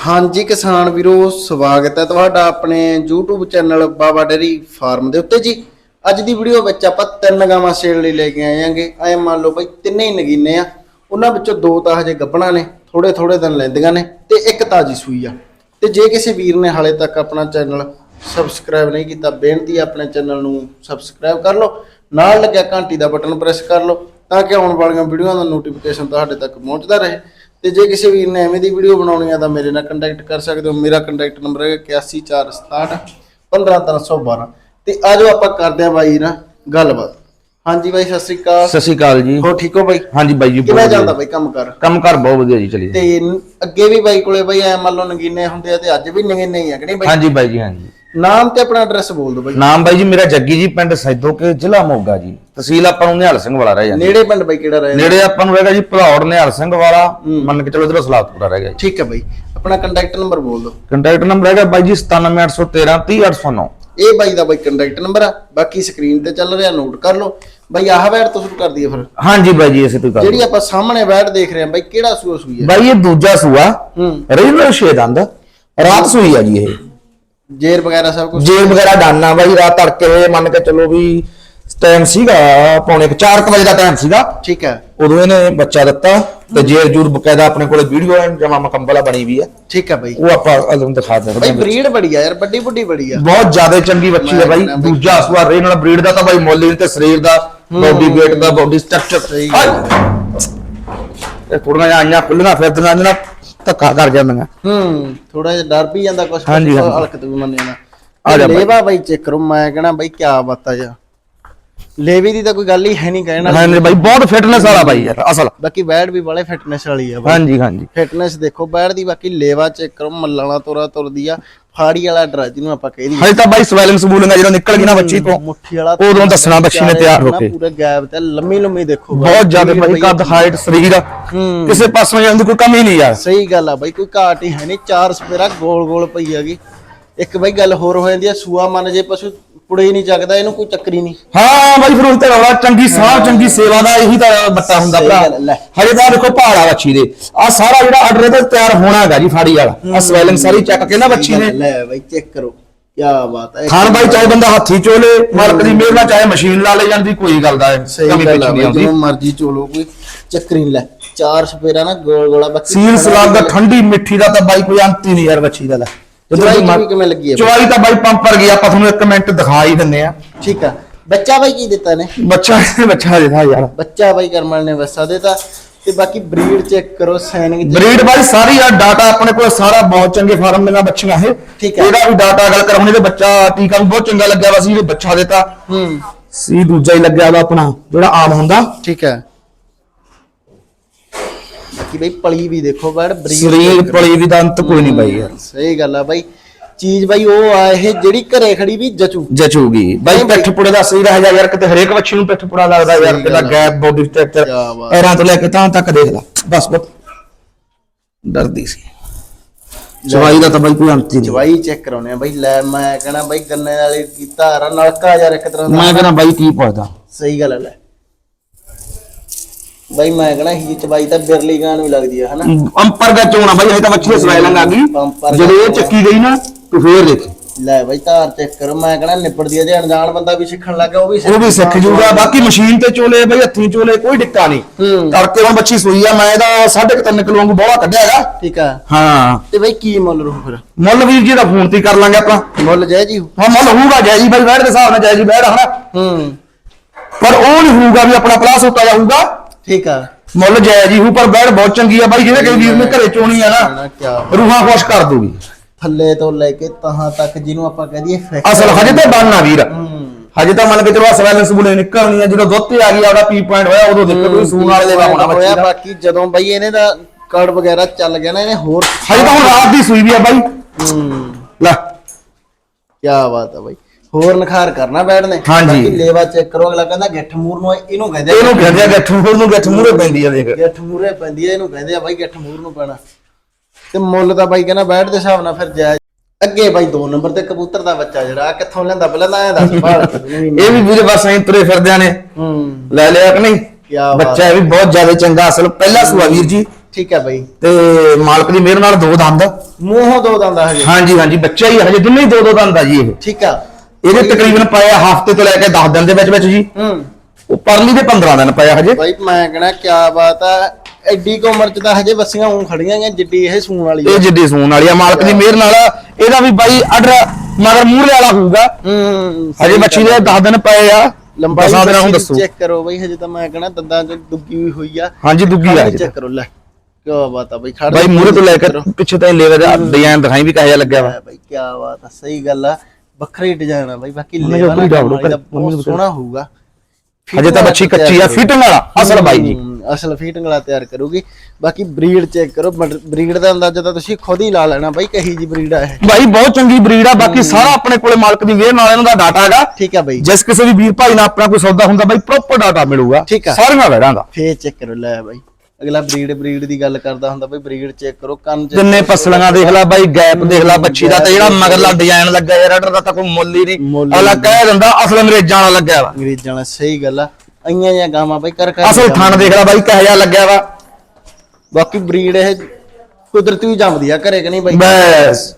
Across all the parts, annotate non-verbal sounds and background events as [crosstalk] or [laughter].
ਹਾਂਜੀ ਕਿਸਾਨ ਵੀਰੋ, ਸਵਾਗਤ ਹੈ ਤੁਹਾਡਾ ਆਪਣੇ YouTube channel Baba dairy farm ਦੇ ਉੱਤੇ ਜੀ। ਅੱਜ ਦੀ ਵੀਡੀਓ ਵਿੱਚ ਆਪਾਂ ਤਿੰਨ ਗਾਵਾਂ ਸੇਲ ਲਈ ਲੈ ਕੇ ਆਏ ਆਂਗੇ ਐ ਮੰਨ ਲਓ ਬਈ ਤਿੰਨੇ ਹੀ ਨਗੀਨੇ ਆ। ਉਹਨਾਂ ਵਿੱਚੋਂ ਦੋ ਤਾਂ ਹਜੇ ਗੱਭਣਾ ਨੇ ਥੋੜੇ ਥੋੜੇ ਦਿਨ ਲੈਂਦੀਆਂ ਨੇ ਤੇ ਇੱਕ ਤਾਜੀ ਸੂਈ ਆ। ਤੇ ਜੇ ਕਿਸੇ ਵੀਰ ਨੇ ਹਾਲੇ ਤੱਕ ਆਪਣਾ ਚੈਨਲ ਸਬਸਕ੍ਰਾਈਬ ਨਹੀਂ ਕੀਤਾ, ਬੇਨਤੀ ਹੈ ਆਪਣੇ ਚੈਨਲ ਨੂੰ ਸਬਸਕ੍ਰਾਈਬ ਕਰ ਲਓ। ਨਾਲ ਲੱਗਿਆ ਘੰਟੀ ਦਾ ਬਟਨ ਪ੍ਰੈਸ ਕਰ ਲਓ, ਤਾਂ ਕਿ ਆਉਣ ਵਾਲੀਆਂ ਵੀਡੀਓਆਂ ਦਾ ਨੋਟੀਫਿਕੇਸ਼ਨ ਤੁਹਾਡੇ ਤੱਕ ਪਹੁੰਚਦਾ ਰਹੇ। ਤੇ ਜੇ ਕਿਸੇ ਵੀਰ ਨੇ ਐਵੇਂ ਦੀ ਵੀਡੀਓ ਬਣਾਉਣੀ ਆ ਤਾਂ ਮੇਰੇ ਨਾਲ ਕੰਟੈਕਟ ਕਰ ਸਕਦੇ ਹੋ। ਮੇਰਾ ਕੰਟੈਕਟ ਨੰਬਰ ਹੈ 8146 15312 ਤੇ ਆਜੋ ਆਪਾਂ ਕਰਦੇ ਆ ਬਾਈ ਨਾ ਗੱਲਬਾਤ। ਹਾਂਜੀ ਬਾਈ ਸਤਿ ਸ੍ਰੀ ਅਕਾਲ। ਸਤਿ ਸ਼੍ਰੀ ਅਕਾਲ ਜੀ। ਹੋ ਠੀਕ ਹੋ ਬਾਈ? ਹਾਂਜੀ ਬਾਈ ਜੀ ਕਿਵੇਂ ਜਾਂਦਾ। ਬਾਈ ਕੰਮ ਕਰ? ਕੰਮ ਕਰ ਬਹੁਤ ਵਧੀਆ ਜੀ ਚਲੀ ਤੇ ਅੱਗੇ ਵੀ ਬਾਈ ਕੋਲੇ ਬਾਈ ਐ ਮੰਨ ਲਓ ਨਗੀਨੇ ਹੁੰਦੇ ਆ ਤੇ ਅੱਜ ਵੀ ਨਗੀਨੇ ਹੀ ਆ ਕਿ ਨਹੀਂ ਬਾਈ? ਹਾਂਜੀ ਬਾਈ ਜੀ ਹਾਂਜੀ। ਨਾਮ ਤੇ ਆਪਣਾ ਐਡਰੈਸ ਬੋਲ ਦਿਓ ਬਾਈ। ਨਾਮ ਬਾਈ ਜੀ ਮੇਰਾ ਜੱਗੀ ਜੀ ਪਿੰਡ ਸੈਦੋਕੇ ਜ਼ਿਲ੍ਹਾ ਮੋਗਾ ਜੀ। ਤਹਿਸੀਲ ਆਪਾਂ ਨੂੰ ਨਿਹਾਲ ਸਿੰਘ ਵਾਲਾ ਰਹਿ ਜਾਂਦਾ। ਨੇੜੇ ਪਿੰਡ ਬਾਈ ਕਿਹੜਾ ਰਹੇ ਨੇੜੇ ਆਪਾਂ ਨੂੰ ਹੈਗਾ ਜੀ ਭਲੌੜ ਨਿਹਾਲ ਸਿੰਘ ਵਾਲਾ। ਮੰਨ ਕੇ ਚਲੋ ਇਧਰੋਂ ਸਲਾਤਪੁਰਾ ਰਹਿ ਗਿਆ ਠੀਕ ਹੈ ਬਾਈ। ਆਪਣਾ ਕੰਟੈਕਟ ਨੰਬਰ ਬੋਲ ਦਿਓ। ਕੰਟੈਕਟ ਨੰਬਰ ਹੈਗਾ ਬਾਈ ਜੀ 97813 30809 ਇਹ ਬਾਈ ਦਾ ਬਾਈ ਕੰਟੈਕਟ ਨੰਬਰ ਆ। ਬਾਕੀ ਸਕਰੀਨ ਤੇ ਚੱਲ ਰਿਹਾ ਨੋਟ ਕਰ ਲਓ। ਬਾਈ ਆਹ ਵੈਟ ਤੋਂ ਸ਼ੁਰੂ ਕਰ ਦਈਏ ਫਿਰ। ਹਾਂਜੀ ਬਾਈ ਜੀ ਇਸੇ ਤੋਂ ਕਰ ਜਿਹੜੀ ਆਪਾਂ ਸਾਹਮਣੇ ਵੈਟ ਦੇਖ ਰਹੇ ਹਾਂ ਬਾਈ ਕਿਹੜਾ ਸੂਆ ਸੂਈ ਹੈ? ਬਾਈ ਇਹ ਦੂਜਾ ਸੂਆ। ਹੂੰ। ਰੀਜਨਲ ਛੇ ਦੰਦ ਰਾਤ ਸੂਈ ਆ ਜੀ ਇਹ। ਜੇਰ ਵਗੈਰਾ ਸਭ ਕੁਝ ਜੇਲ ਵਗੈਰਾ ਡਾਨਾ ਬਾਈ ਰਾਤ ਤੜਕੇ ਮੰਨ ਕੇ ਚਲੋ ਵੀ ਟਾਈਮ ਸੀਗਾ ਪੌਣੇ 4 ਵਜੇ ਦਾ ਟਾਈਮ ਸੀਗਾ। ਠੀਕ ਹੈ। ਉਦੋਂ ਇਹਨੇ ਬੱਚਾ ਦਿੱਤਾ ਤੇ ਜੇਰ ਜੂਰ ਬਕਾਇਦਾ ਆਪਣੇ ਕੋਲੇ ਵੀਡੀਓ ਹੈ ਜਮਾ ਮਕੰਬਲਾ ਬਣੀ ਵੀ ਹੈ ਠੀਕ ਹੈ ਬਾਈ। ਉਹ ਆਪਾਂ ਅਲਮ ਦਿਖਾ ਬਾਈ ਦਿੰਦੇ ਹਾਂ ਬਰੀਡ ਬੜੀ ਆ ਯਾਰ ਵੱਡੀ ਵੱਡੀ ਬੜੀ ਆ। ਬਹੁਤ ਜ਼ਿਆਦਾ ਚੰਗੀ ਬੱਚੀ ਹੈ ਬਾਈ। ਬਾਈ। ਦੂਜਾ ਸੂਆ ਰੇ ਨਾਲ ਬਰੀਡ ਦਾ ਤਾਂ ਬਾਈ ਮੁੱਲ ਹੀ ਤੇ ਸਰੀਰ ਦਾ ਬੋਡੀ weight ਦਾ ਬੋਡੀ ਸਟਰਕਚਰ ਸਹੀ ਇਹ ਕੁੜੀਆਂ ਜਾਂ ਆਈਆਂ ਖੁੱਲੀਆਂ ਫਿਰਦੀਆਂ ਜਿਹਨਾਂ ਧੱਕਾ ਕਰ ਜਾਂਦੀਆਂ। ਹੂੰ ਥੋੜਾ ਜਿਹਾ ਡਰ ਵੀ ਜਾਂਦਾ ਕੁਝ ਹਾਂਜੀ, ਹਾਂਜੀ। ਹਲਕਤ ਵੀ ਮੰਨੇ ਨਾ। ਆ ਜਾ ਬਾਈ। ਲੇਵਾ ਬਾਈ ਚੈੱਕ ਕਰੋ ਮੈਂ ਕਹਣਾ ਬਾਈ ਕੀ ਬਾਤ ਆ ਜਾ ਲੇਵੀ ਦੀ ਤਾਂ ਕੋਈ ਗੱਲ ਹੀ ਹੈ ਨਹੀਂ ਕਹਿਣਾ ਹਾਂ ਬਾਈ ਬਹੁਤ ਫਿਟਨੈਸ ਵਾਲਾ ਬਾਈ ਯਾਰ ਅਸਲ। ਬਾਕੀ ਬੈਡ ਵੀ ਬੜੇ ਫਿਟਨੈਸ ਵਾਲੀ ਆ ਬਾਈ। ਹਾਂਜੀ ਹਾਂਜੀ। ਫਿਟਨੈਸ ਦੇਖੋ ਬੈਡ ਦੀ ਬਾਕੀ ਲੇਵਾ ਚੈੱਕ ਕਰੋ ਮੱਲਾਣਾ ਤੋਰਾ ਤੁਰਦੀ ਆ। ਫਾੜੀ ਵਾਲਾ ਡਰ ਜਿਹਨੂੰ ਆਪਾਂ ਕਹਿ ਦਈਏ ਹਜੇ ਤਾਂ ਬਾਈ ਸਵੈਲਿੰਗ ਸਬੂਲਿੰਗ ਜਦੋਂ ਨਿਕਲ ਗਈ ਨਾ ਬੱਚੀ ਤੋਂ ਮੁੱਠੀ ਵਾਲਾ ਉਦੋਂ ਦੱਸਣਾ ਬੱਚੀ ਨੇ ਤਿਆਰ ਹੋ ਕੇ ਪੂਰੇ ਗੈਪ ਤੇ ਲੰਮੀ ਲੰਮੀ ਦੇਖੋ। ਬਹੁਤ ਜ਼ਿਆਦਾ ਬਾਈ ਕੱਦ ਹਾਈਟ ਸਰੀਰ। ਕਿਸੇ ਪਾਸੋਂ ਜਾਂਦੀ ਕੋਈ ਕਮੀ ਨਹੀਂ ਯਾਰ ਸਹੀ ਗੱਲ ਆ ਬਾਈ ਕੋਈ ਘਾਟ ਹੀ ਹੈ ਨਹੀਂ ਚਾਰ ਸਪੇਰਾ ਗੋਲ ਗੋਲ ਪਈ ਹੈਗੀ ਇੱਕ ਬਾਈ ਗੱਲ ਹੋਰ ਹੋ ਜਾਂਦੀ ਆ ਸੂਆ ਮੰਨ ਜੇ ਪਸ਼ੂ ਪੁੜੇ ਹੀ ਨਹੀਂ ਚੱਕਦਾ ਇਹਨੂੰ ਕੋਈ ਚੱਕਰੀ ਨਹੀਂ। ਹਾਂ ਬਾਈ ਫਿਰ ਉਹ ਤੇ ਰੌਲਾ ਚੰਗੀ ਸਾਹ ਚੰਗੀ ਸੇਵਾ ਦਾ ਇਹੀ ਤਾਂ ਬੱਤਾ ਹੁੰਦਾ ਸਹੀ ਭਰਾ। ਗੱਲ। ਹਜੇ ਤਾਂ ਦੇਖੋ ਪਹਾੜਾ ਬੱਚੀ ਦੇ। ਆ ਸਾਰਾ ਜਿਹੜਾ ਆਰਡਰ ਇਹਦਾ ਤਿਆਰ ਹੋਣਾ ਹੈਗਾ ਜੀ ਫਾੜੀ ਵਾਲਾ। ਆ ਸਵੈਲਿੰਗ ਸਾਰੀ ਚੱਕ ਕੇ ਨਾ ਬੱਚੀ ਨੇ। ਲੈ ਬਾਈ ਚੈੱਕ ਕਰੋ। ਕੀ ਬਾਤ ਹੈ ਖਾਨ ਬਾਈ ਚਾਹੇ ਬੰਦਾ ਹੱਥੀ ਚੋਲੇ ਮਾਲਕ ਦੀ ਮਿਹਰ ਨਾਲ ਚਾਹੇ ਮਸ਼ੀਨ ਲਾ ਲੈ ਜਾਂਦੀ ਕੋਈ ਗੱਲ ਦਾ ਹੈ ਸਹੀ ਕਮੀ ਗੱਲ ਪੇਸ਼ੀ ਆ ਨਹੀਂ ਬਾਈ ਆਉਂਦੀ। ਜਦੋਂ ਮਰਜ਼ੀ ਚੋਲੋ ਕੋਈ ਚੱਕਰੀ ਨਹੀਂ ਲੈ। ਚਾਰ ਸਪੇਰਾ ਨਾ ਗੋਲ ਗੋਲਾ ਬੱਚੀ ਸੀਲ ਸਲਾਦ ਦਾ ਠੰਡੀ ਮਿੱਠੀ ਦਾ ਤਾਂ ਬਾਈ ਕੋਈ ਅੰਤ ਹੀ ਨਹੀਂ ਯਾਰ ਬੱਚੀ ਦਾ ਲੈ। ਚਵਾਈ ਚ ਵੀ ਕਿਵੇਂ ਲੱਗੀ ਹੈ? ਚਵਾਈ ਤਾਂ ਬਾਈ ਪੰਪਰ ਗਿਆ ਆਪਾਂ ਤੁਹਾਨੂੰ ਇੱਕ ਮਿੰਟ ਦਿਖਾ ਹੀ ਦਿੰਨੇ ਆ। ਠੀਕ ਆ। ਬੱਚਾ ਬਾਈ ਕੀ ਦਿੱਤਾ ਨੇ? ਬੱਚਾ ਬੱਚਾ ਦੇਦਾ ਯਾਰ। ਬੱਚਾ ਬਾਈ ਕਰਮਲ ਨੇ ਵਸਾ ਦਿੱਤਾ ਤੇ ਬਾਕੀ ਬਰੀਡ ਚੈੱਕ ਕਰੋ ਸੈਨਿੰਗ ਬਰੀਡ ਬਾਈ ਸਾਰੀ ਆ ਡਾਟਾ ਆਪਣੇ ਕੋਲ ਸਾਰਾ ਬਹੁਤ ਚੰਗੇ ਫਾਰਮ ਦੀਆਂ ਬੱਚੀਆਂ ਇਹ। ਠੀਕ ਹੈ। ਇਹਦਾ ਵੀ ਡਾਟਾ ਗੱਲ ਕਰਾਉਣੀ ਤੇ ਬੱਚਾ ਟੀਕਾ ਵੀ ਬਹੁਤ ਚੰਗਾ ਲੱਗਿਆ ਵਾ ਸੀ ਇਹ ਬੱਚਾ ਦਿੱਤਾ। ਹੂੰ। ਸੀ ਦੂਜਾ ਹੀ ਲੱਗਿਆ ਵਾ ਆਪਣਾ ਜਿਹੜਾ ਆਮ ਹੁੰਦਾ। ਠੀਕ ਹੈ ਬਾਕੀ ਬਈ ਪਲੀ ਵੀ ਦੇਖੋ ਬੜ ਸਰੀਰ ਪਲੀ ਵੀ ਦਾ ਅੰਤ ਕੋਈ ਨਹੀਂ ਬਾਈ ਯਾਰ। ਸਹੀ ਗੱਲ ਆ ਬਾਈ। ਚੀਜ਼ ਬਾਈ ਉਹ ਆ ਇਹ ਜਿਹੜੀ ਘਰੇ ਖੜੀ ਵੀ ਜਚੂ। ਜਚੂਗੀ। ਬਾਈ ਪਿੱਠ ਪੁੜੇ ਦਾ ਸਹੀ ਰਹਾ ਯਾਰ ਕਿਤੇ ਹਰੇਕ ਬੱਚੀ ਨੂੰ ਪਿੱਠ ਪੁੜਾ ਲੱਗਦਾ ਯਾਰ ਕਿਹਦਾ। Gap body structure. ਐਰਾਂ ਤੋਂ ਲੈ ਕੇ ਤਾਂ ਤੱਕ ਦੇਖ ਲੈ। ਬਸ ਬਸ। ਡਰਦੀ ਸੀ। ਚਵਾਈ ਦਾ ਤਾਂ ਬਾਈ ਕੋਈ ਅੰਤ ਹੀ ਨਹੀਂ। ਚਵਾਈ ਚੈੱਕ ਕਰਾਉਣੇ ਆ ਬਾਈ। ਲੈ ਮੈਂ ਕਹਣਾ ਬਾਈ ਗੰਨੇ ਵਾਲੇ ਕੀਤਾ ਰ ਨਲਕਾ ਯਾਰ ਇੱਕ ਤਰ੍ਹਾਂ ਦਾ ਮੈਂ ਕਹਿੰਦਾ ਬਾਈ ਕੀ ਪੁੱਛਦਾ। ਸਹੀ ਗੱਲ ਆ ਲੈ। ਬਾਈ ਮੈਂ ਕਹਣਾ ਹੀ ਚਵਾਈ ਤਾਂ ਬਿਰਲੀ ਗਾਂ ਨੂੰ ਹੀ ਲੱਗਦੀ ਆ ਹਨਾ? ਅੰਪਰ ਦਾ ਚੋਣਾ ਬਾਈ ਹਜੇ ਤਾਂ ਬੱਚੀ ਦੇ ਸਵੈਲਿੰਗ ਆ ਗਈ। ਜਦੋਂ ਇਹ ਚੱਕੀ ਗਈ ਨਾ ਤੂੰ ਫੇਰ ਦੇਖ। ਲੈ ਬਾਈ ਧਾਰ ਚੈੱਕ ਕਰੋ ਮੈਂ ਕਹਣਾ ਨਿਪੜਦੀ ਆ ਜੇ ਅਣਜਾਣ ਬੰਦਾ ਵੀ ਸਿੱਖਣ ਲੱਗਾ ਉਹ ਵੀ ਉਹ ਵੀ ਸਿੱਖ ਜੂਗਾ ਬਾਕੀ ਮਸ਼ੀਨ ਤੇ ਚੋਲੇ ਬਈ ਹੱਥੀਂ ਚੋਲੇ ਕੋਈ ਡਿੱਕਾ ਨਹੀਂ। ਤੜਕੇ ਹੁਣ ਬੱਚੀ ਸੂਈ ਆ ਮੈਂ ਇਹਦਾ 3.5 ਕਿਲੋ ਵਾਂਗੂ ਬੋਲਾ ਕੱਢਿਆ ਹੈਗਾ। ਠੀਕ ਆ। ਹਾਂ। ਤੇ ਬਾਈ ਕੀ ਮੁੱਲ ਰੂ ਫਿਰ? ਮੁੱਲ ਵੀਰ ਜੀ ਦਾ ਫੋਨ ਤੇ ਕਰ ਲਾਂਗੇ ਆਪਾਂ। ਮੁੱਲ ਜੈ ਜੀ ਹਾਂ ਮੁੱਲ ਹੋਊਗਾ ਜੈ ਜੀ ਬਾਈ ਬੈਠ ਦੇ ਹਿਸਾਬ ਨਾਲ ਜੈ ਜੀ ਬੈਠ ਹਨਾ? ਹੂੰ। ਪਰ ਉਹ ਨਹੀਂ ਹੋਊਗਾ ਵੀ ਆਪਣਾ ਪਲਾਸ ਉੱਤਾ ਜਾਊਗਾ ਠੀਕ ਆ। ਮੁੱਲ ਜੈ ਜੀ ਹੂ ਪਰ ਬਹੁਤ ਚੰਗੀ ਆ ਬਾਈ ਜਿਹੜੇ ਕਿ ਵੀਰ ਨੇ ਘਰੇ ਚੋਣੀ ਆ ਨਾ ਕਿਆ ਰੂਹਾਂ ਖੁਸ਼ ਕਰ ਦੂਗੀ। ਥੱਲੇ ਤੋਂ ਲੈ ਕੇ ਤਹਾਂ ਤੱਕ ਜਿਹਨੂੰ ਆਪਾਂ ਕਹਿ ਦਈਏ ਫੈਕਟ ਅਸਲ ਹਜੇ ਤਾਂ ਬਣਨਾ ਵੀਰ। ਹੂੰ। ਹਜੇ ਤਾਂ ਮੰਨ ਕੇ ਚਲੋ ਸਵੈਲੈਂਸ ਬੁਲੇ ਨਿਕਲਣੀ ਆ ਜਦੋਂ ਦੁੱਧ ਤੇ ਆ ਗਈ ਆਪਦਾ ਪੀ ਪੁਆਇੰਟ ਹੋਇਆ ਉਦੋਂ ਦੇਖੋ ਕੋਈ ਸੂਣ ਵਾਲੇ ਦਾ ਹੋਣਾ ਬੱਚੀ ਦਾ। ਬਾਕੀ ਜਦੋਂ ਬਾਈ ਇਹਨੇ ਦਾ ਕਾਰਡ ਵਗੈਰਾ ਚੱਲ ਗਿਆ ਨਾ ਇਹਨੇ ਹੋਰ ਹਜੇ ਤਾਂ ਹੁਣ ਰਾਤ ਦੀ ਸੂਈ ਵੀ ਆ ਬਾਈ। ਹੂੰ। ਲੈ। ਕੀ ਬਾਤ ਆ ਬਾਈ। ਹੋਰ ਨਖਾਰ ਕਰਨਾ ਬੈਠਨੇ ਹਾਂਜੀ। ਲੇਵਾ ਚੈੱਕ ਕਰੋ ਅਗਲਾ ਕਹਿੰਦਾ ਗਿੱਠ ਮੂਰ ਨੂੰ ਇਹਨੂੰ ਕਹਿੰਦੇ ਆ। ਇਹਨੂੰ ਕਹਿੰਦੇ ਆ ਗੱਠ ਮੂਰ ਨੂੰ ਗੱਠ ਮੂਰੇ ਪੈਂਦੀ ਆ ਦੇਖ। ਗਿੱਠ ਮੂਰੇ ਪੈਂਦੀ ਹੈ ਇਹਨੂੰ ਕਹਿੰਦੇ ਆ ਬਾਈ ਗਿੱਠ ਮੂਰ ਨੂੰ ਪੈਣਾ। ਤੇ ਮੁੱਲ ਤਾਂ ਬਾਈ ਕਹਿੰਦਾ ਬੈਠ ਦੇ ਹਿਸਾਬ ਨਾਲ ਫਿਰ ਜਾਇਜ਼। ਅੱਗੇ ਬਾਈ 2 ਨੰਬਰ ਤੇ ਕਬੂਤਰ ਦਾ ਬੱਚਾ ਜਿਹੜਾ ਆਹ ਕਿੱਥੋਂ ਲੈਂਦਾ ਪਹਿਲਾਂ ਤਾਂ ਐਂ ਦੱਸ ਭਾਲ ਇਹ ਵੀ ਵੀਰੇ ਬਸ ਐਂ ਤੁਰੇ ਫਿਰਦਿਆਂ ਨੇ। ਹੂੰ। ਲੈ ਲਿਆ ਕਿ ਨਹੀਂ? ਕਿਆ ਬਾਤ। ਬੱਚਾ ਇਹ ਵੀ ਬਹੁਤ ਜ਼ਿਆਦਾ ਚੰਗਾ ਅਸਲ ਪਹਿਲਾ ਸੂਆ ਵੀਰ ਜੀ। ਠੀਕ ਹੈ ਬਾਈ। ਤੇ ਮਾਲਕ ਦੀ ਮਿਹਰ ਨਾਲ ਦੋ ਦੰਦ। ਮੂੰਹੋਂ ਦੋ ਦੰਦਾ ਹਜੇ। ਹਾਂਜੀ ਹਾਂਜੀ ਬੱਚਾ ਹੀ ਆ, ਹਜੇ ਦੋਨੇ ਹੀ ਦੋ ਦੋ ਦੰਦ ਆ ਜੀ ਇਹ। ਠੀਕ ਆ। ਇਹਦੇ ਤਕਰੀਬਨ ਪਾਇਆ ਹਫ਼ਤੇ ਤੋਂ ਲੈ ਕੇ 10 ਦਿਨ ਦੇ ਵਿੱਚ ਵਿੱਚ ਜੀ। ਹੂੰ। ਉਹ ਪਰਲੀ ਦੇ 15 ਦਿਨ ਪਾਇਆ ਹਜੇ। ਬਾਈ ਮੈਂ ਕਹਣਾ ਕਿਆ ਬਾਤ ਆ ਐਡੀ ਕੁ ਉਮਰ ਚ ਤਾਂ ਹਜੇ ਬੱਸੀਆਂ ਉਂ ਖੜੀਆਂ ਗਈਆਂ ਜਿੱਡੀ ਇਹ ਸੂਣ ਵਾਲੀ ਆ। ਇਹ ਜਿੱਡੀ ਸੂਣ ਵਾਲੀ ਆ ਮਾਲਕ ਦੀ ਮਿਹਰ ਨਾਲ ਇਹਦਾ ਵੀ ਬਾਈ ਆਰਡਰ ਮਗਰ ਮੂਹਰੇ ਵਾਲਾ ਹੋਊਗਾ। ਹੂੰ ਹਜੇ ਬੱਚੀ ਦੇ 10 ਦਿਨ ਪਏ ਆ ਦਸਾਂ ਦਿਨਾਂ ਨੂੰ ਦੱਸੋ। ਚੈੱਕ ਕਰੋ ਬਾਈ ਹਜੇ ਤਾਂ ਮੈਂ ਕਹਣਾ ਦੰਦਾਂ ਚ ਦੁੱਗੀ ਹੋਈ ਹੋਈ ਆ। ਹਾਂਜੀ ਦੁੱਗੀ ਆ ਚੈੱਕ ਕਰੋ ਲੈ। ਕਿਆ ਬਾਤ ਆ ਬਾਈ ਖੜ ਬਾਈ ਮੂਹਰੇ ਤੋਂ ਲੈ ਕੇ ਪਿੱਛੇ ਤਾਈਂ ਲੇਵੇ ਦਾ ਡਿਜ਼ਾਈਨ ਦਿਖਾਈ ਵੀ ਕਿਹੋ ਲੱਗਿਆ ਵਾ। ਬਾਈ ਕਿਆ ਬਾਤ ਆ ਸਹੀ ਗੱਲ ਆ। ਵੱਖਰੀ ਡਿਜ਼ਾਈਨ ਆ ਬਾਈ ਬਾਕੀ ਉਹਨੇ ਲੇਵਾ ਨਾ ਬਹੁਤ ਸੋਹਣਾ ਹੋਊਗਾ। ਹਜੇ ਤਾਂ ਬੱਚੀ ਕੱਚੀ ਆ ਫਿਟਿੰਗ ਵਾਲਾ ਅਸਲ ਬਾਈ ਜੀ। ਅਸਲ ਫੀਟਿੰਗ ਵਾਲਾ ਤਿਆਰ ਕਰੂਗੀ। ਬਾਕੀ ਬਰੀਡ ਚੈੱਕ ਕਰੋ ਬਰੀਡ ਦਾ ਅੰਦਾਜ਼ਾ ਤਾਂ ਤੁਸੀਂ ਖੁਦ ਹੀ ਲਾ ਲੈਣਾ ਬਾਈ ਕਹੀ ਜੀ ਬਰੀਡ ਆ ਇਹ। ਬਾਈ ਬਹੁਤ ਚੰਗੀ ਬਰੀਡ ਆ ਬਾਕੀ ਸਾਰਾ ਆਪਣੇ ਕੋਲੇ ਮਾਲਕ ਦੀ ਮਿਹਰ ਨਾਲ ਇਹਨਾਂ ਦਾ ਡਾਟਾ ਹੈਗਾ। ਠੀਕ ਆ ਬਾਈ। ਜਿਸ ਕਿਸੇ ਵੀ ਵੀਰ ਭਾਈ ਨਾਲ ਆਪਣਾ ਕੋਈ ਸੌਦਾ ਹੁੰਦਾ ਬਾਈ ਪ੍ਰੋਪਰ ਡਾਟਾ ਮਿਲੂਗਾ। ਠੀਕ ਆ। ਸਾਰੀਆਂ ਵੈੜਾਂ ਦਾ। ਫੇਰ ਚੈੱਕ ਕਰੋ ਲੈ ਬਾਈ। ਅਗਲਾ ਬਰੀਡ ਬਰੀਡ ਦੀ ਗੱਲ ਕਰਦਾ ਹੁੰਦਾ ਬਾਈ ਬਰੀਡ ਚੈੱਕ ਕਰੋ ਕੰਨ ਚ ਤਿੰਨੇ ਪਸਲੀਆਂ ਦੇਖ ਲੈ ਬਾਈ ਗੈਪ ਦੇਖ ਲੈ ਬੱਚੀ ਦਾ ਤੇ ਜਿਹੜਾ ਮਗਰਲਾ ਡਿਜ਼ਾਈਨ ਲੱਗਾ ਯਾਰ ਆਰਡਰ ਦਾ ਤਾਂ ਕੋਈ ਮੁੱਲ ਹੀ ਮੁੱਲ ਨਹੀਂ। ਅਗਲਾ ਕਹਿ ਦਿੰਦਾ ਅਸਲ ਅੰਗਰੇਜ਼ਾਂ ਵਾਲਾ ਲੱਗਿਆ ਵਾ। ਅੰਗਰੇਜ਼ਾਂ ਨਾਲ ਸਹੀ ਗੱਲ ਆ। ਆਈਆਂ ਜਾਂ ਗਾਵਾਂ ਬਾਈ ਕਰ ਕਰ ਅਸਲ ਥਣ ਦੇਖ ਲੈ ਬਾਈ ਕਿਹੋ ਜਿਹਾ ਲੱਗਿਆ ਵਾ। ਬਾਕੀ ਬਰੀਡ ਇਹ ਕੁਦਰਤੀ ਹੀ ਜੰਮਦੀ ਆ ਘਰੇ ਕਿ ਨਹੀਂ ਬਾਈ? ਬਸ।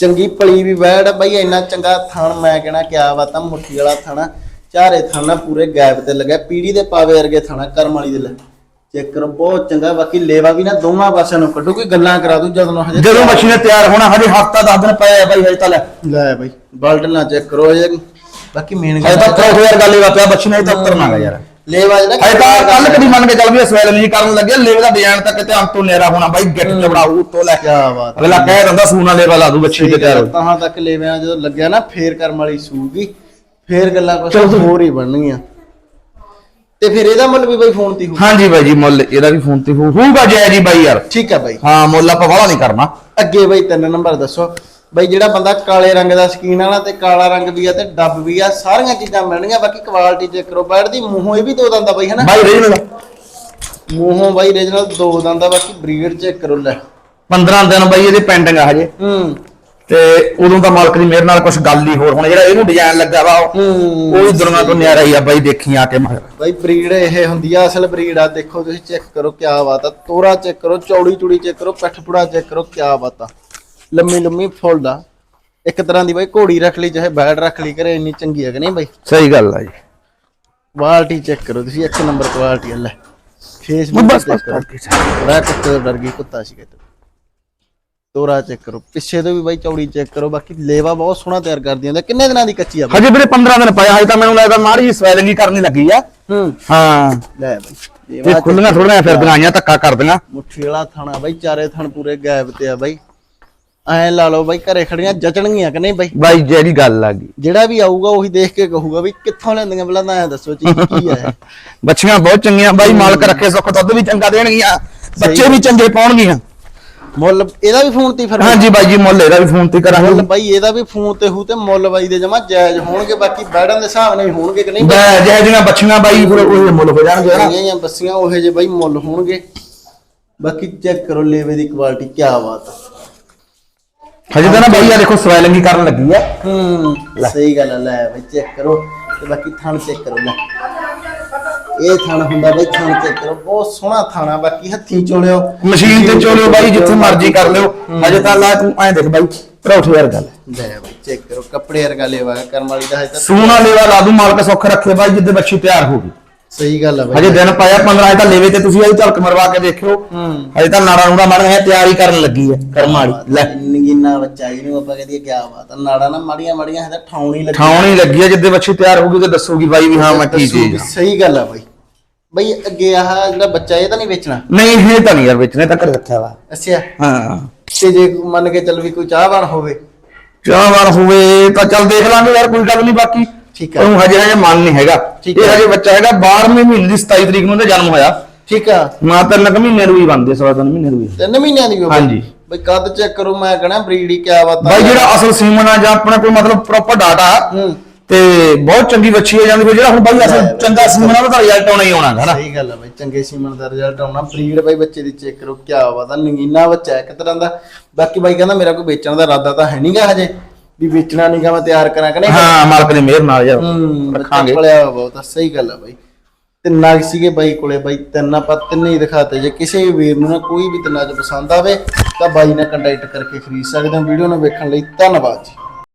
ਚੰਗੀ ਪਲੀ ਵੀ ਵੈੜ ਆ ਬਾਈ ਇੰਨਾ ਚੰਗਾ ਥਣ ਮੈਂ ਕਹਿਣਾ ਕਿਆ ਬਾਤ ਆ ਮੁੱਠੀ ਵਾਲਾ ਥਣਾ ਚਾਰੇ ਥਣਾ ਪੂਰੇ ਗੈਪ ਤੇ ਲੱਗਿਆ ਪੀੜੀ ਦੇ ਪਾਵੇ ਵਰਗੇ ਥਣਾ ਕਰਮ ਵਾਲੀ ਦੇ ਲੈ ਚੈੱਕ ਕਰੋ ਬਹੁਤ ਚੰਗਾ ਬਾਕੀ ਲੇਵਾ ਵੀ ਨਾ ਦੋਵਾਂ ਪਾਸਿਆਂ ਨੂੰ ਕੱਢੋ ਕੋਈ ਗੱਲਾਂ ਕਰਾ ਦੂ ਜਦੋਂ ਹਜੇ ਜਦੋਂ ਨੇ ਤਿਆਰ ਹੋਣਾ ਹਜੇ ਹਫਤਾ 10 ਦਿਨ ਪਏ ਆ ਬਾਈ ਹਜੇ ਤਾਂ ਲੈ। ਲੈ ਬਾਈ। ਬਲਟ ਨਾ ਚੈੱਕ ਕਰੋ ਜੇ ਬਾਕੀ ਮੇਨ ਹਜੇ ਤਾਂ ਪ੍ਰੋਫ ਯਾਰ ਗੱਲ ਹੀ ਵਾ ਪਿਆ ਬੱਚੀ ਨੇ ਤਾਂ ਉਤਰਨਾ ਗਾ ਯਾਰ। ਲੇਵਾ ਜਿਹੜਾ ਹਜੇ ਤਾਂ ਕੱਲ ਕਦੀ ਮੰਨ ਕੇ ਚੱਲ ਵੀ ਸਵੈਲ ਨਹੀਂ ਕਰਨ ਲੱਗਿਆ ਲੇਵੇ ਦਾ ਡਿਜ਼ਾਈਨ ਤੱਕ ਤੇ ਅੰਤੋਂ ਨੇਰਾ ਹੋਣਾ ਬਾਈ ਗਿੱਟ ਚਬੜਾਊ ਤੋਂ ਲੈ। ਬਾਤ ਆ। ਅਗਲਾ ਕਹਿ ਦਿੰਦਾ ਸੂਨਾ ਲੇਵਾ ਲਾ ਦੂ ਬੱਚੀ ਤੇ ਤਿਆਰ ਹੋ। ਤਾਂ ਤੱਕ ਲੇਵਿਆਂ ਜਦੋਂ ਲੱਗਿਆ ਨਾ ਫੇਰ ਕਰਮ ਵਾਲੀ ਸੂਗੀ ਫੇਰ ਗੱਲਾਂ ਕੁਛ ਹੋਰ ਹੀ ਬਣਨਗੀਆਂ ਤੇ ਫਿਰ ਇਹਦਾ ਮੁੱਲ ਵੀ ਬਾਈ ਫੋਨ ਤੇ ਹੀ ਹੋਊ। ਹਾਂਜੀ ਬਾਈ ਜੀ ਮੁੱਲ ਇਹਦਾ ਵੀ ਫੋਨ ਤੇ ਹੋਊ- ਹੋਊਗਾ ਜੈ ਜੀ ਬਾਈ ਯਾਰ। ਠੀਕ ਹੈ ਬਾਈ। ਹਾਂ ਮੁੱਲ ਆਪਾਂ ਵਾਲਾ ਨਹੀਂ ਕਰਨਾ। ਅੱਗੇ ਬਾਈ ਤਿੰਨ ਨੰਬਰ ਦੱਸੋ। ਬਾਈ ਜਿਹੜਾ ਬੰਦਾ ਕਾਲੇ ਰੰਗ ਦਾ ਸਕੀਨ ਵਾਲਾ ਤੇ ਕਾਲਾ ਰੰਗ ਵੀ ਆ ਤੇ ਡੱਬ ਵੀ ਆ ਸਾਰੀਆਂ ਚੀਜ਼ਾਂ ਮਿਲਣਗੀਆਂ। ਬਾਕੀ ਕੁਆਲਿਟੀ ਚੈੱਕ ਕਰੋ। ਬੈਡ ਦੀ ਮੂੰਹੋਂ ਇਹ ਵੀ ਦੋ ਦੰਦਾ ਬਾਈ ਹਨਾ? ਬਾਈ ਰੀਜਨਲ ਮੂੰਹੋਂ ਬਾਈ ਰੀਜਨਲ ਦੋ ਦੰਦਾ ਬਾਕੀ ਬਰੀਡ ਚੈੱਕ ਕਰੋ ਲੈ। 15 ਦਿਨ ਬਾਈ ਇਹਦੇ ਪੈਂਡਿੰਗ ਆ ਹਜੇ। ਹੂੰ। ਤੇ ਉਦੋਂ ਤਾਂ ਮਾਲਕ ਦੀ ਮਿਹਰ ਨਾਲ ਕੁਝ ਗੱਲ ਹੀ ਹੋਰ ਹੁਣ ਜਿਹੜਾ ਇਹਨੂੰ ਡਿਜ਼ਾਈਨ ਲੱਗਾ ਵਾ ਉਹ ਵੀ ਦੁਨੀਆ ਤੋਂ ਨਿਆਰਾ ਹੀ ਆ ਬਾਈ ਦੇਖੀ ਆ ਕੇ ਮਗਰ। ਬਾਈ ਬਰੀਡ ਇਹ ਹੁੰਦੀ ਆ ਅਸਲ ਬਰੀਡ ਆ ਦੇਖੋ ਤੁਸੀਂ ਚੈੱਕ ਕਰੋ ਕਿਆ ਬਾਤ ਆ। ਤੋਰਾ ਚੈੱਕ ਕਰੋ ਚੌੜੀ ਚੂੜੀ ਚੈੱਕ ਕਰੋ ਪਿੱਠ ਪੁੜਾ ਚੈੱਕ ਕਰੋ ਕਿਆ ਬਾਤ ਆ। ਲੰਮੀ ਲੰਮੀ ਫੁੱਲ ਦਾ। ਇੱਕ ਤਰ੍ਹਾਂ ਦੀ ਬਾਈ ਘੋੜੀ ਰੱਖ ਲਈ ਚਾਹੇ ਬੈੜ ਰੱਖ ਲਈ ਘਰੇ ਇੰਨੀ ਚੰਗੀ ਹੈ ਕਿ ਨਹੀਂ ਬਾਈ? ਸਹੀ ਗੱਲ ਆ ਜੀ। ਕੁਆਲਿਟੀ ਚੈੱਕ ਕਰੋ ਤੁਸੀਂ ਇੱਕ ਨੰਬਰ ਕੁਆਲਿਟੀ ਲੈ। ਫੇਸ ਵੀ ਬਸ ਚੈੱਕ ਕਰੋ। ਬੜਾ ਕੁੱਤੇ ਤੋਂ ਡਰ ਗਈ ਕੁੱਤਾ ਸੀ ਕਿਤੇ ਤੋਰਾ ਚੈੱਕ ਕਰੋ ਪਿੱਛੇ ਤੋਂ ਵੀ ਬਾਈ ਚੌੜੀ ਚੈੱਕ ਕਰੋ ਬਾਕੀ ਲੇਵਾ ਬਹੁਤ ਸੋਹਣਾ ਤਿਆਰ ਕਰਦੀ ਹੁੰਦੀ ਕਿੰਨੇ ਦਿਨਾਂ ਦੀ ਕੱਚੀ ਆ ਬਾਈ? ਹਜੇ ਵੀਰੇ 15 ਦਿਨ ਪਏ ਹਜੇ ਤਾਂ ਮੈਨੂੰ ਲੱਗਦਾ ਮਾੜੀ ਜਿਹੀ ਸਵੈਲਿੰਗ ਹੀ ਕਰਨੀ ਲੱਗੀ ਆ। ਹੂੰ। ਹਾਂ। ਲੈ ਬਾਈ ਲੇਵਾ ਖੁੱਲੀਆਂ ਥੋੜੀਆਂ ਫਿਰਦੀਆਂ ਆਈਆਂ ਧੱਕਾ ਕਰਦੀਆਂ ਮੁੱਠੀ ਵਾਲਾ ਥਾਣਾ ਬਾਈ ਚਾਰੇ ਥਣ ਪੂਰੇ ਗਾਇਬ ਤੇ ਆ ਬਾਈ। ਐ ਲਾ ਲਓ ਬਾਈ ਘਰੇ ਖੜੀਆਂ ਜਚਣਗੀਆਂ ਕਿ ਨਹੀਂ ਬਾਈ? ਬਾਈ ਜਿਹੜੀ ਗੱਲ ਆ ਗਈ। ਜਿਹੜਾ ਵੀ ਆਊਗਾ ਉਹੀ ਦੇਖ ਕੇ ਕਹੂਗਾ ਵੀ ਕਿੱਥੋਂ ਲੈਂਦੀਆਂ ਪਹਿਲਾਂ ਤਾਂ ਐ ਦੱਸੋ ਚੀਜ਼ ਕੀ ਹੈ [laughs] ਬੱਚੀਆਂ ਬਹੁਤ ਚੰਗੀਆਂ ਬਾਈ ਮਾਲਕ ਰੱਖੇ ਸੁੱਖ ਦੁੱਧ ਵੀ ਚੰਗਾ ਦੇਣਗੀਆਂ ਬੱਚੇ ਵੀ ਚੰਗੇ ਪਾਉਣਗੀਆਂ। ਮੁੱਲ ਇਹਦਾ ਵੀ ਫੋਨ ਤੇ ਫਿਰ ਹਾਂਜੀ ਬਾਈ ਜੀ ਮੁੱਲ ਇਹਦਾ ਵੀ ਫੋਨ ਤੇ ਮੁੱਲ ਕਰਾਂਗੇ। ਬਾਈ ਇਹਦਾ ਵੀ ਫੋਨ ਤੇ ਹੂ ਤੇ ਮੁੱਲ ਬਾਈ ਦੇ ਜਮਾ ਜਾਇਜ਼ ਹੋਣਗੇ ਬਾਕੀ ਬੈੜਾਂ ਦੇ ਹਿਸਾਬ ਨਾਲ ਹੋਣਗੇ ਕਿ ਨਹੀਂ। ਬਾਈ? ਬੈ ਜਿਹੇ ਜਿਹੀਆਂ ਬੱਚੀਆਂ ਬਾਈ ਫਿਰ ਉਹ ਮੁੱਲ ਹੋ ਜਾਣਗੇ ਨਾ ਜਿਹੜੀਆਂ ਬੱਸੀਆਂ ਉਹੇ ਜੇ ਬਾਈ ਮੁੱਲ ਹੋਣਗੇ। ਬਾਕੀ ਚੈੱਕ ਕਰੋ ਲੇਵੇ ਦੀ ਕੁਆਲਿਟੀ ਕੀ ਬਾਤ ਹਜੇ ਤਾਂ ਨਾ ਬਾਈ ਆ ਦੇਖੋ ਸਵੈਲਿੰਗ ਹੀ ਕਰਨ ਲੱਗੀ ਆ। ਹੂੰ ਸਹੀ ਗੱਲ ਆ, ਲੈ ਬਾਈ ਚੈੱਕ ਕਰੋ ਤੇ ਬਾਕੀ ਥਣ ਚੈੱਕ ਕਰੋ ਲੈ। ਇਹ ਥਣ ਹੁੰਦਾ ਬਾਈ ਥਣ ਚੈੱਕ ਕਰੋ ਬਹੁਤ ਸੋਹਣਾ ਥਾਣਾ ਬਾਕੀ ਹੱਥੀ ਚੋਲਿਓ। ਮਸ਼ੀਨ ਤੇ ਚੋਲਿਓ ਬਾਈ ਜਿੱਥੇ ਮਰਜ਼ੀ ਕਰ ਲਿਓ। ਹਜੇ ਤਾਂ ਲਾ ਤੂੰ ਐਂ ਦੇਖ ਬਾਈ ਪਰੌਠੇ ਯਾਰ ਗੱਲ ਲੈ ਬਾਈ ਚੈੱਕ ਕਰੋ ਕੱਪੜੇ ਵਰਗਾ ਲੇਵਾ ਕਰਮ ਵਾਲੀ ਦਾ ਹੈ ਤਾਂ ਸੂਣਾ ਲੇਵਾ ਲਾ ਦੂ ਮਾਲਕ ਸੁੱਖ ਰੱਖੇ ਬਾਈ ਜਿੱਦੇ ਬੱਚੀ ਤਿਆਰ ਹੋ ਗਈ ਸਹੀ ਗੱਲ ਆ ਬਾਈ। ਹਜੇ ਦਿਨ ਪਾਇਆ 15 ਹਜੇ ਤਾਂ ਲੇਵੇ ਤੇ ਤੁਸੀਂ ਆਈ ਝਲਕ ਮਰਵਾ ਕੇ ਦੇਖਿਓ। ਹਜੇ ਤਾਂ ਨਾੜਾ ਨੂੜਾ ਮੜ ਹੈ ਤਿਆਰੀ ਕਰਨ ਲੱਗੀ ਹੈ ਕਰਮ ਵਾਲੀ ਲੈ। ਨਗੀਨਾ ਬੱਚਾ ਇਹਨੂੰ ਆਪਾਂ ਕਹਦੇ ਕੀ ਬਾਤ ਆ। ਨਾੜਾ ਨਾ ਮਾੜੀਆਂ ਮਾੜੀਆਂ ਹੈ ਤਾਂ ਠਾਉਣੀ ਲੱਗੀ। ਠਾਉਣੀ ਲੱਗੀ ਹੈ ਜਿੱਦੇ ਬੱਚੀ ਤਿਆਰ ਹੋਊਗੀ ਤੇ ਦੱਸੂਗੀ ਬਾਈ ਵੀ ਹਾਂ ਮੈਂ ਕੀ ਚੀਜ਼। ਸਹੀ ਗੱਲ ਆ ਬਾਈ। ਬਈ ਅੱਗੇ ਆਹ ਜਿਹੜਾ ਬੱਚਾ ਇਹ ਤਾਂ ਨਹੀਂ ਵੇਚਣਾ? ਨਹੀਂ ਇਹ ਤਾਂ ਨਹੀਂ ਯਾਰ ਵੇਚਣੇ ਤਾਂ ਕਰ ਰੱਖਿਆ ਵਾ। ਅੱਛਾ। ਹਾਂ। ਤੇ ਜੇ ਮੰਨ ਕੇ ਚੱਲ ਵੀ ਕੋਈ ਚਾਹਵਾਨ ਹੋਵੇ? ਚਾਹਵਾਨ ਹੋਵੇ ਤਾਂ ਚੱਲ ਦੇਖ ਲਾਂਗੇ ਯਾਰ ਕੋਈ ਗੱਲ ਨਹੀਂ ਬਾਕੀ। ਠੀਕ ਆ। ਉਹ ਹਜੇ ਹਜੇ ਮਨ ਨਹੀਂ ਹੈਗਾ। ਇਹ। ਹਜੇ ਬੱਚਾ ਹੈਗਾ 12ਵੇਂ ਮਹੀਨੇ ਦੀ 27 ਤਰੀਕ ਨੂੰ ਇਹਦਾ ਜਨਮ ਹੋਇਆ। ਠੀਕ ਆ। ਮਾਂ ਤਿੰਨ ਕੁ ਮਹੀਨੇ ਨੂੰ ਹੀ ਬਣਦੇ ਸਵਾ ਤਿੰਨ ਮਹੀਨੇ ਨੂੰ ਹੀ ਤਿੰਨ ਮਹੀਨਿਆਂ ਦੀ ਹਾਂਜੀ। ਬਈ ਕੱਦ ਚੈੱਕ ਕਰੋ ਮੈਂ ਕਹਣਾ ਬਰੀਡ ਹੀ ਕਿਆ ਬਾਤ ਆ ਬਾਈ ਜਿਹੜਾ ਅਸਲ ਸੀਮਨ ਆ ਜਾਂ ਆਪਣਾ ਕੋਈ ਮਤਲਬ ਪ੍ਰੋਪਰ ਡਾਟਾ ਹੂੰ। ਤੇ ਬਹੁਤ ਚੰਗੀ ਬੱਚੀ ਹੈ ਜਾਂਦੀ ਵੀ ਜਿਹੜਾ ਹੁਣ ਬਾਈ ਅਸਲ ਚੰਗਾ ਸੀਮਨ ਆ ਉਹਦਾ ਰਿਜ਼ਲਟ ਆਉਣਾ ਹੀ ਆਉਣਾ ਹੈਗਾ ਨਾ। ਸਹੀ ਗੱਲ ਆ ਬਈ ਚੰਗੇ ਸੀਮਨ ਦਾ ਰਿਜ਼ਲਟ ਆਉਣਾ। ਬਰੀਡ ਬਾਈ ਬੱਚੇ ਦੀ ਚੈੱਕ ਕਰੋ ਕਿਆ ਬਾਤ ਆ ਨਗੀਨਾ ਬੱਚਾ ਹੈ ਇੱਕ ਤਰ੍ਹਾਂ ਦਾ। ਬਾਕੀ ਬਾਈ ਕਹਿੰਦਾ ਮੇਰਾ ਕੋਈ ਵੇਚਣ ਦਾ ਇਰਾਦਾ ਤਾਂ ਹੈ ਨਹੀਂਗਾ ਹਜੇ ਵੀ ਵੇਚਣਾ ਨਹੀਂਗਾ ਮੈਂ ਤਿਆਰ ਕਰਾਂ ਕਿ ਨਹੀਂ? ਹਾਂ ਮਾਲਕ ਦੀ ਮਿਹਰ ਨਾਲ ਯਾਰ ਹੂੰ ਬੱਚਾ ਰੱਖਾਂਗੇ। ਪਲਿਆ ਹੋਇਆ ਬਹੁਤ ਆ, ਸਹੀ ਗੱਲ ਆ ਬਾਈ। ਤਿੰਨ ਨਾਗ ਸੀਗੇ ਬਾਈ ਕੋਲੇ ਬਾਈ ਤਿੰਨ ਆਪਾਂ ਤਿੰਨੇ ਹੀ ਦਿਖਾਤੇ। ਜੇ ਕਿਸੇ ਵੀ ਵੀਰ ਨੂੰ ਨਾ ਕੋਈ ਵੀ ਤਿੰਨਾਂ ਚ ਪਸੰਦ ਆਵੇ ਤਾਂ ਬਾਈ ਨਾਲ ਕੰਟੈਕਟ ਕਰਕੇ ਖਰੀਦ ਸਕਦੇ ਹੋ। ਵੀਡੀਓ ਨੂੰ ਵੇਖਣ ਲਈ ਧੰਨਵਾਦ ਜੀ।